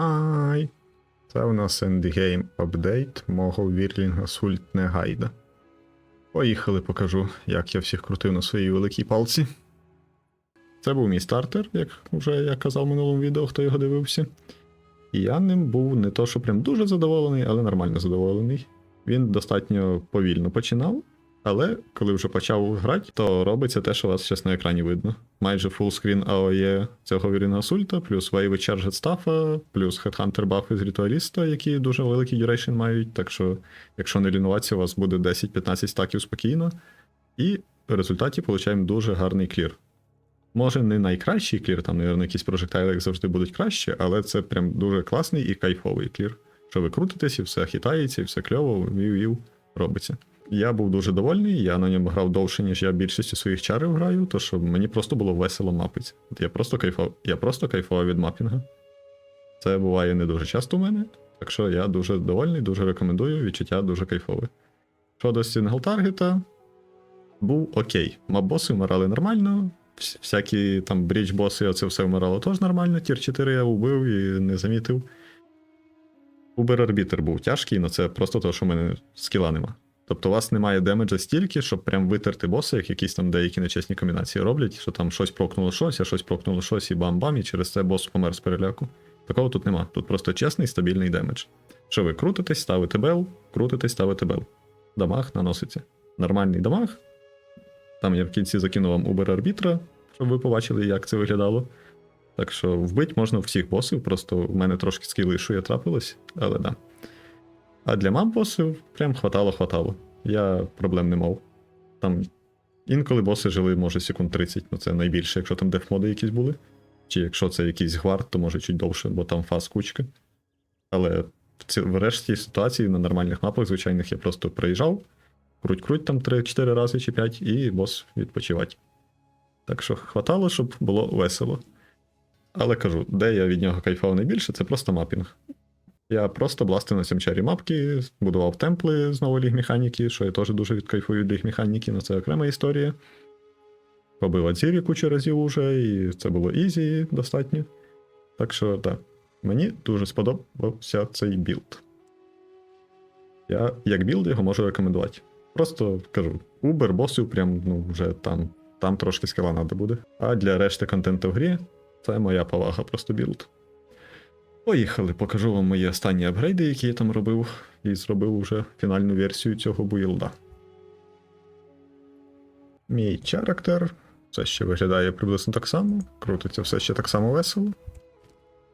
Ай. Це у нас endgame апдейт мого Вірлінга Сультне Гайда. Поїхали, покажу, як я всіх крутив на своїй великій палці. Це був мій стартер, як вже я казав в минулому відео, хто його дивився. І я ним був не то, що прям дуже задоволений, але нормально задоволений. Він достатньо повільно починав, але коли вже почав грати, то робиться те, що у вас зараз на екрані видно. Майже фулскрін AOE цього Вірінга Сульта, плюс вейви Charged стафа, плюс Headhunter бафи з ритуаліста, які дуже великий дюрейшн мають. Так що, якщо не лінуватися, у вас буде 10-15 стаків спокійно. І в результаті получаємо дуже гарний клір. Може, не найкращий клір, там, мабуть, якісь прожектайли, як завжди, будуть краще, але це прям дуже класний і кайфовий клір. Що ви крутитесь, і все хитається, і все кльово, вів-вів, робиться. Я був дуже довольний, я на ньому грав довше, ніж я більшістю своїх чарів граю, то що мені просто було весело мапити. Я просто кайфував, я просто кайфував від мапінга. Це буває не дуже часто у мене, так що я дуже довольний, дуже рекомендую, відчуття дуже кайфове. Щодо сінгл-таргета, був окей. Мап-боси вмирали нормально, всякі там брідж-боси, оце все вмирало теж нормально. Тір 4 я вбив і не замітив. Убер арбітер був тяжкий, але це просто то, що в мене скіла нема. Тобто у вас немає демеджа стільки, щоб прям витерти боса, як якісь там деякі нечесні комбінації роблять, що там щось прокнуло щось, а щось прокнуло щось і бам-бам, і через це бос помер з переляку. Такого тут нема. Тут просто чесний стабільний демедж. Що ви крутитесь, ставите бел, крутитесь, ставите бел. Дамаг наноситься. Нормальний дамаг. Там я в кінці закину вам Убер арбітра, щоб ви побачили, як це виглядало. Так що вбить можна всіх босів, просто в мене трошки скіли шує трапилось, але да. А для мап босів прям хватало-хватало. Я проблем не мав. Там інколи боси жили, може, секунд 30, ну це найбільше, якщо там дефмоди якісь були. Чи якщо це якийсь гвард, то може чуть довше, бо там фаз кучка. Але в, ці, в решті ситуації на нормальних мапах, звичайних, я просто приїжджав, круть-круть там 3-4 рази чи 5, і бос відпочивати. Так що хватало, щоб було весело. Але кажу, де я від нього кайфував найбільше, це просто мапінг. Я просто бластив на сімчарі мапки, будував темпли з нової ліг механіки, що я теж дуже відкайфую від ліг механіки, але це окрема історія. Побив Адзірі кучу разів уже, і це було ізі достатньо. Так що, так, мені дуже сподобався цей білд. Я як білд його можу рекомендувати. Просто кажу, Uber босів прям ну, вже там, там трошки скила треба буде. А для решти контенту в грі це моя повага, просто білд. Поїхали, покажу вам мої останні апгрейди, які я там робив, і зробив уже фінальну версію цього буїлда. Мій character все ще виглядає приблизно так само, крутиться все ще так само весело.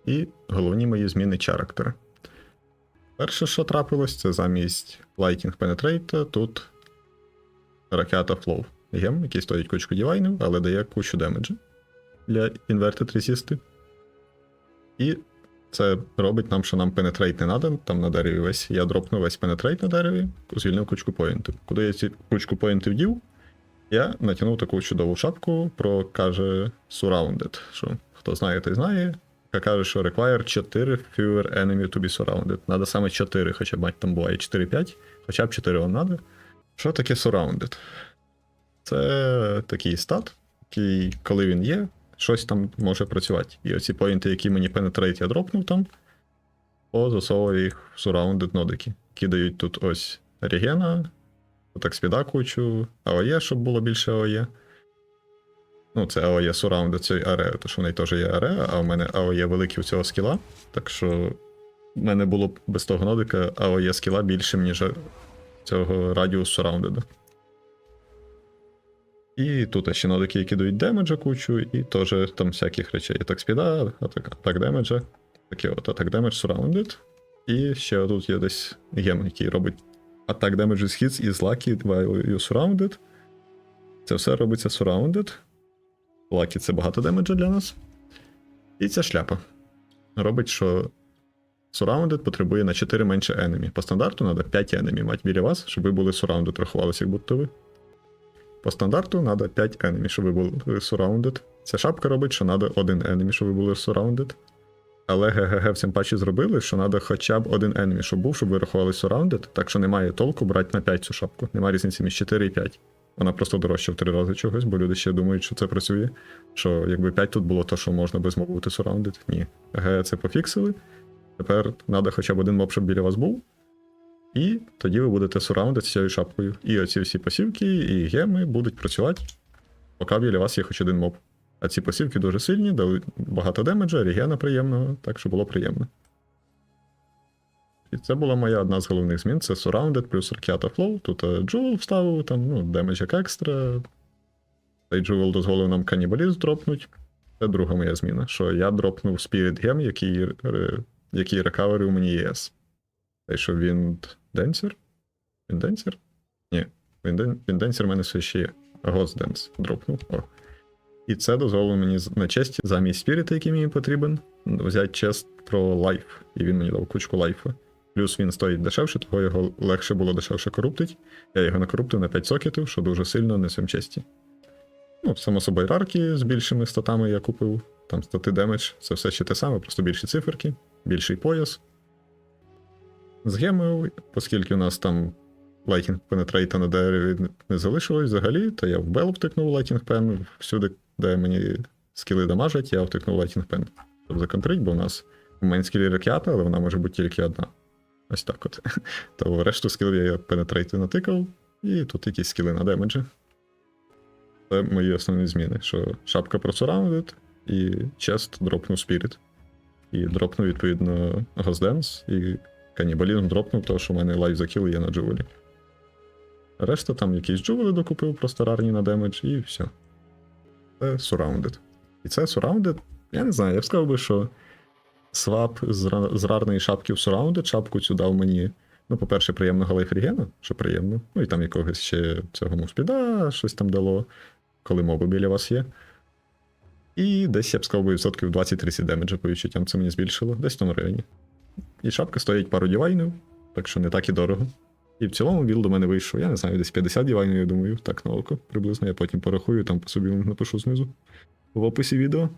І головні мої зміни character. Перше, що трапилось, це замість Lightning Penetrate тут ракета Flow. Гем, який стоїть кучку дівайнів, але дає кучу демеджа для Inverted Resist. І це робить нам, що нам пенетрейт не треба, там на дереві весь. Я дропнув весь пенетрейт на дереві, звільнив кучку поінтів. Куди я ці кучку поінтів дів, я натягнув таку чудову шапку про каже Surrounded. Що хто знає, той знає. Яка каже, що require 4 fewer enemy to be surrounded. Надо саме 4, хоча б там буває 4-5, хоча б 4 вам надо. Що таке Surrounded? Це такий стат, який, коли він є, щось там може працювати. І оці поінти, які мені Penetrate я дропнув там, позасовую їх в Surrounded нодики. Кидають тут ось регена, так спіда кучу, АОЄ, щоб було більше АОЄ. Ну, це АОЄ Surrounded, це аре, то що в неї теж є аре, а в мене АОЄ великий у цього скіла. Так що в мене було б без того нодика АОЄ скіла більшим, ніж цього радіус Surrounded. І тут ще нодики, які дають демеджа кучу, і теж там всяких речей. Атак спіда, атак, атак демеджа. Таке от атак демедж surrounded. І ще тут є десь гем, який робить атак демедж з hits із Lucky while you surrounded. Це все робиться surrounded. Lucky це багато демеджа для нас. І ця шляпа. Робить, що surrounded потребує на 4 менше enemy. По стандарту треба 5 enemy мати біля вас, щоб ви були surrounded, рахувалися, як будто ви. По стандарту треба 5 enemy, щоб ви були surrounded. Ця шапка робить, що треба один enemy, щоб ви були surrounded. Але ГГГ в цьому патчі зробили, що треба хоча б один enemy, щоб був, щоб ви рахували surrounded, так що немає толку брати на 5 цю шапку. Немає різниці між 4 і 5. Вона просто дорожча в 3 рази чогось, бо люди ще думають, що це працює. Що якби 5 тут було то, що можна без мови бути surrounded. Ні. ГГ це пофіксили. Тепер треба хоча б один моб, щоб біля вас був. І тоді ви будете сураунди цією шапкою. І оці всі посівки, і геми будуть працювати, поки біля вас є хоч один моб. А ці посівки дуже сильні, дали багато демеджа, регена приємного, так що було приємно. І це була моя одна з головних змін: це Surrounded плюс Arcata Flow. Тут е, Jewel вставив, там, ну, демедж як екстра. Цей Jewel дозволив нам канібалізм дропнуть. Це друга моя зміна, що я дропнув Spirit Gem, який, ре- який рекаверив мені ЄС. Те, що він денсер? Він денсер? Ні, він, ден... він денсер в мене все ще є. Dance дропнув. О. І це дозволило мені на честі замість спіріта, який мені потрібен, взяти чест про лайф. І він мені дав кучку лайфа. Плюс він стоїть дешевше, того його легше було дешевше коруптить. Я його накоруптив на 5 сокетів, що дуже сильно несем честі. Ну, само собою, рарки з більшими статами я купив. Там стати демедж, це все ще те саме, просто більші циферки, більший пояс. З гемою, оскільки у нас там Lightning Penetrate на дереві не залишилось взагалі, то я в Бел втикнув Lightning Pen всюди, де мені скіли дамажать, я втикнув Lightning Pen. Щоб законтрить, бо у нас мейн скілі ракета, але вона може бути тільки одна. Ось так от. То решту скілів я Penetrate натикав, і тут якісь скіли на демеджі. Це мої основні зміни, що шапка про Surrounded і чест дропнув Spirit. І дропнув, відповідно, Dance, і канібалізм дропнув, тому що в мене лайф закіл є на джувелі. Решта там якісь джувели докупив, просто рарні на демедж, і все. Це Surrounded. І це Surrounded, я не знаю, я б сказав би, що свап з, з рарної шапки в Surrounded, шапку цю дав мені. Ну, по-перше, приємного лайфрігена, що приємно. Ну і там якогось ще цього муспіда, щось там дало, коли моби біля вас є. І десь я б сказав би відсотків 20-30 демеджа по відчуттям це мені збільшило, десь в тому районі. І шапка стоїть пару дівайнів, так що не так і дорого. І в цілому білд у мене вийшов, я не знаю, десь 50 дівайнів, я думаю, так на око приблизно. Я потім порахую, там по собі напишу знизу в описі відео.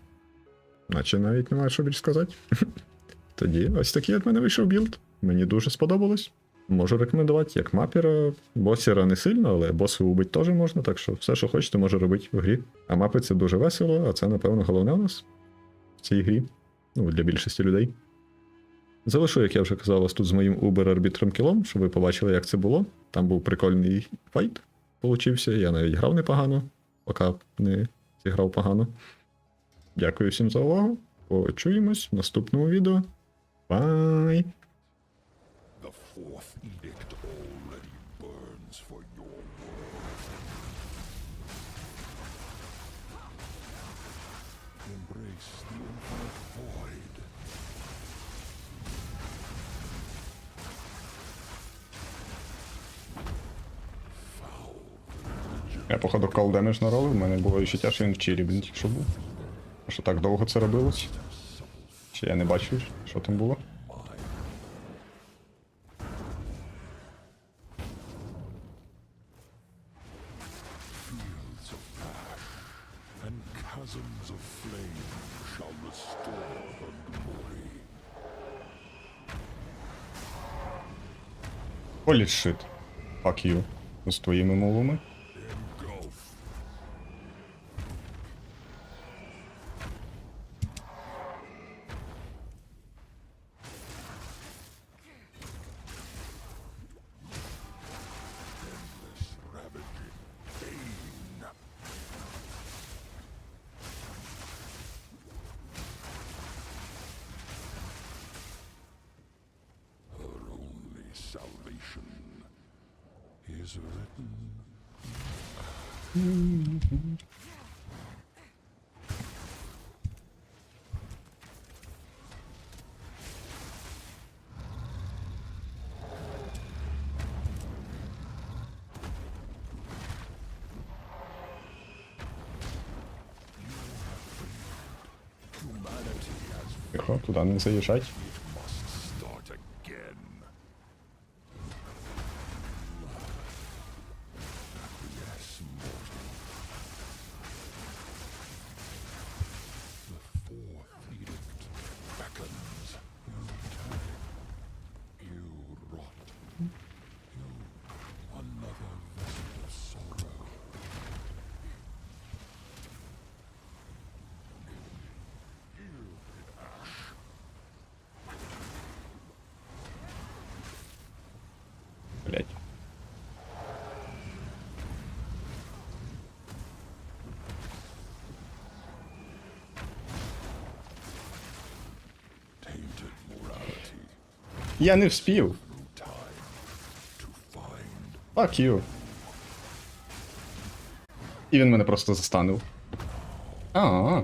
Наче навіть немає що більш сказати. Тоді ось такий від мене вийшов білд. Мені дуже сподобалось. Можу рекомендувати як мапера. Босера не сильно, але боси убить теж можна, так що все, що хочете, може робити в грі. А мапи це дуже весело, а це, напевно, головне у нас в цій грі. Ну, для більшості людей. Залишу, як я вже казав, вас тут з моїм Uber-арбітром кілом, щоб ви побачили, як це було. Там був прикольний файт, получився. Я навіть грав непогано, поки не зіграв погано. Дякую всім за увагу. Почуємось в наступному відео. Бай! Embrace the infinite void. Я, походу, кол демедж наролив, в мене було відчуття, що він в чилі, він тільки що був. Що так довго це робилось? Чи я не бачив, що там було? Holy shit. Fuck you. З твоїми мовами. destruction is written. Cicho, tu dany sobie. Я не вспів. Fuck you. І він мене просто застанув. А,